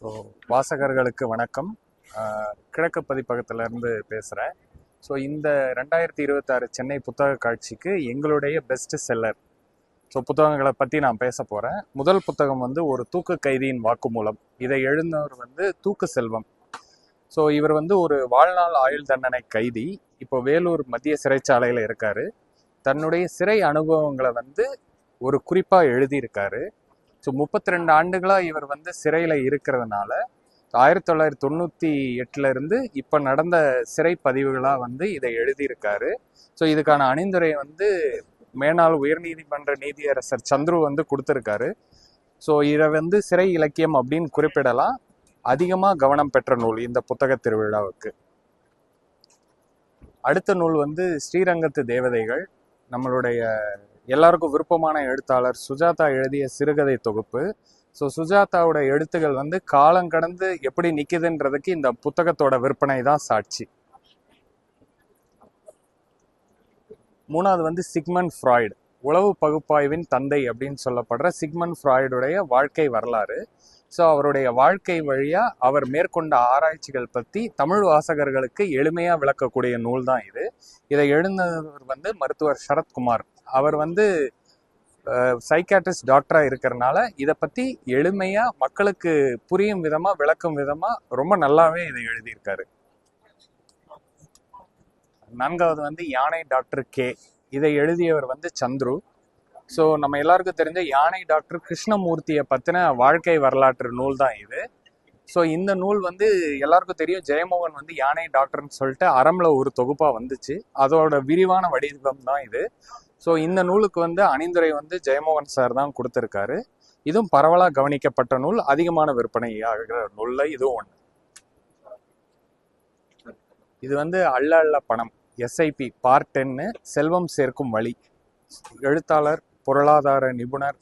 So வாசகர்களுக்கு வணக்கம். கிழக்கு பதிப்பகத்திலேருந்து பேசுகிறேன் ஸோ இந்த ரெண்டாயிரத்தி இருபத்தாறு சென்னை புத்தக காட்சிக்கு எங்களுடைய பெஸ்ட் செல்லர் ஸோ புத்தகங்களை பற்றி நான் பேச போகிறேன் முதல் புத்தகம் வந்து ஒரு தூக்கு கைதியின் வாக்குமூலம். இதை எழுந்தவர் வந்து தூக்கு செல்வம். ஸோ இவர் வந்து ஒரு வாழ்நாள் ஆயுள் தண்டனை கைதி. இப்போ வேலூர் மத்திய சிறைச்சாலையில் இருக்காரு. தன்னுடைய சிறை அனுபவங்களை வந்து ஒரு குறிப்பாக எழுதியிருக்காரு. ஸோ முப்பத்தி ரெண்டு ஆண்டுகளாக இவர் வந்து சிறையில் இருக்கிறதுனால ஆயிரத்தி தொள்ளாயிரத்தி தொண்ணூற்றி எட்டுலேருந்து இப்போ நடந்த சிறை பதிவுகளாக வந்து இதை எழுதியிருக்காரு. ஸோ இதுக்கான அணிந்துரை வந்து மேனாள் உயர்நீதிமன்ற நீதியரசர் சந்துரு வந்து கொடுத்துருக்காரு. ஸோ இதை வந்து சிறை இலக்கியம் அப்படின்னு குறிப்பிடலாம். அதிகமாக கவனம் பெற்ற நூல் இந்த புத்தக திருவிழாவுக்கு. அடுத்த நூல் வந்து ஸ்ரீரங்கத்து தேவதைகள் நம்மளுடைய எல்லாருக்கும் விருப்பமான எழுத்தாளர் சுஜாதா எழுதிய சிறுகதை தொகுப்பு. ஸோ சுஜாதாவோட எழுத்துகள் வந்து காலம் கடந்து எப்படி நிற்கிதுன்றதுக்கு இந்த புத்தகத்தோட விற்பனை தான் சாட்சி. மூணாவது வந்து சிக்மன் ஃப்ராய்டு. உளவு பகுப்பாய்வின் தந்தை அப்படின்னு சொல்லப்படுற சிக்மன் ஃப்ராய்டுடைய வாழ்க்கை வரலாறு. ஸோ அவருடைய வாழ்க்கை வழியாக அவர் மேற்கொண்ட ஆராய்ச்சிகள் பற்றி தமிழ் வாசகர்களுக்கு எளிமையாக விளக்கக்கூடிய நூல் தான் இது. இதை எழுந்தவர் வந்து மருத்துவர் சரத்குமார். அவர் வந்து சைக்காட்ரிஸ்ட் டாக்டராக இருக்கிறனால இதை பற்றி எளிமையாக மக்களுக்கு புரியும் விதமாக விளக்கும் விதமாக ரொம்ப நல்லாவே இதை எழுதியிருக்காரு. நான்காவது வந்து யானை டாக்டர் கே. இதை எழுதியவர் வந்து சந்துரு. ஸோ நம்ம எல்லாருக்கும் தெரிஞ்ச யானை டாக்டர் கிருஷ்ணமூர்த்தியை பற்றின வாழ்க்கை வரலாற்று நூல் தான் இது. ஸோ இந்த நூல் வந்து எல்லாருக்கும் தெரியும். ஜெயமோகன் வந்து யானை டாக்டர்னு சொல்லிட்டு அறம்ல ஒரு தொகுப்பாக வந்துச்சு. அதோட விரிவான வடிவம் தான் இது. ஸோ இந்த நூலுக்கு வந்து அணிந்துரை வந்து ஜெயமோகன் சார் தான் கொடுத்துருக்காரு. இதுவும் பரவலாக கவனிக்கப்பட்ட நூல். அதிகமான விற்பனை ஆகிற நூலில் இதுவும் ஒன்று இது வந்து அள்ள அள்ள பணம் எஸ்ஐபி பார்ட் டென்னு செல்வம் சேர்க்கும் வழி. எழுத்தாளர் பொருளாதார நிபுணர்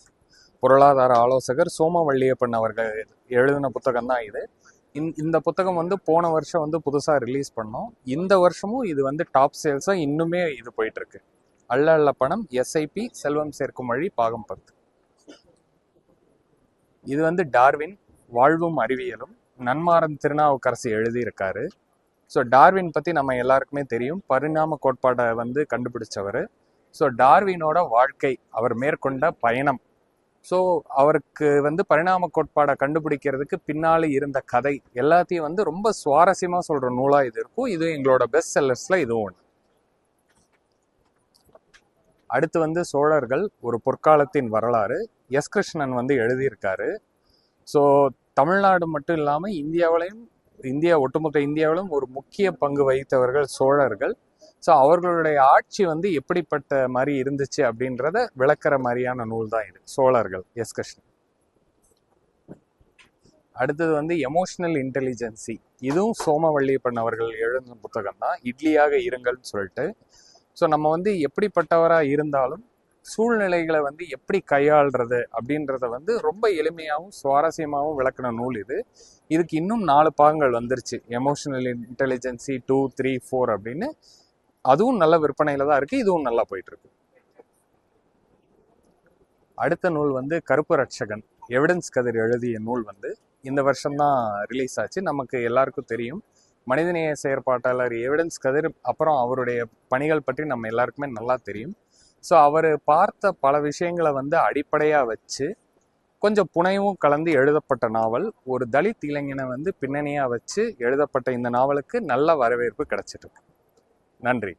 பொருளாதார ஆலோசகர் சோமவள்ளியப்பன் அவர்கள் எழுதின புத்தகம் தான் இது. இந் இந்த புத்தகம் வந்து போன வருஷம் வந்து புதுசாக ரிலீஸ் பண்ணோம். இந்த வருஷமும் இது வந்து டாப் சேல்ஸாக இன்னுமே இது போயிட்டுருக்கு. அல்ல அள்ள அள்ள பணம் எஸ்ஐபி செல்வம் சேர்க்கும் வழி பாகம் பத்து. இது வந்து டார்வின் வாழ்வும் அறிவியலும். நன்மாரன் திருநாவுக்கரசு எழுதியிருக்காரு. ஸோ டார்வின் பற்றி நம்ம எல்லாருக்குமே தெரியும். பரிணாம கோட்பாடை வந்து கண்டுபிடிச்சவர். ஸோ டார்வினோட வாழ்க்கை அவர் மேற்கொண்ட பயணம். ஸோ அவருக்கு வந்து பரிணாம கோட்பாடை கண்டுபிடிக்கிறதுக்கு பின்னாலே இருந்த கதை எல்லாத்தையும் வந்து ரொம்ப சுவாரஸ்யமாக சொல்கிற நூலாக இது இருக்கும். இது எங்களோட பெஸ்ட் செல்லர்ஸில் இதுவும் ஒன்று அடுத்து வந்து சோழர்கள் ஒரு பொற்காலத்தின் வரலாறு. எஸ் கிருஷ்ணன் வந்து எழுதியிருக்காரு. ஸோ தமிழ்நாடு மட்டும் இல்லாமல் இந்தியாவிலையும் இந்தியா ஒட்டுமொத்த இந்தியாவிலும் ஒரு முக்கிய பங்கு வகித்தவர்கள் சோழர்கள். ஸோ அவர்களுடைய ஆட்சி வந்து எப்படிப்பட்ட மாதிரி இருந்துச்சு அப்படின்றத விளக்குற மாதிரியான நூல் தான் இது. சோழர்கள். எஸ் கிருஷ்ணன் அடுத்தது வந்து எமோஷனல் இன்டெலிஜென்சி இதுவும் சோமவள்ளியப்பன் அவர்கள் எழுதின புத்தகம் தான். இட்லியாக இருங்கள்னு சொல்லிட்டு. ஸோ நம்ம வந்து எப்படிப்பட்டவராக இருந்தாலும் சூழ்நிலைகளை வந்து எப்படி கையாளுறது அப்படின்றத வந்து ரொம்ப எளிமையாகவும் சுவாரஸ்யமாகவும் விளக்கின நூல் இது. இதுக்கு இன்னும் நாலு பாகங்கள் வந்துருச்சு. Emotional intelligence two three four அப்படின்னு அதுவும் நல்ல விற்பனையில தான் இருக்கு இதுவும் நல்லா போயிட்டு இருக்கு அடுத்த நூல் வந்து கருப்பு ரட்சகன் எவிடன்ஸ் கதிர் எழுதிய நூல் வந்து இந்த வருஷம்தான் ரிலீஸ் ஆச்சு. நமக்கு எல்லாருக்கும் தெரியும். மனிதநேய செயற்பாட்டாளர் எவிடன்ஸ் கதிர் அப்புறம் அவருடைய பணிகள் பற்றி நம்ம எல்லாருக்குமே நல்லா தெரியும். ஸோ அவர் பார்த்த பல விஷயங்களை வந்து அடிப்படையாக வச்சு கொஞ்சம் புனைவும் கலந்து எழுதப்பட்ட நாவல் ஒரு தலித் இளைஞனை வந்து பின்னணியாக வச்சு எழுதப்பட்ட இந்த நாவலுக்கு நல்ல வரவேற்பு கிடைச்சிட்டு இருக்கு நன்றி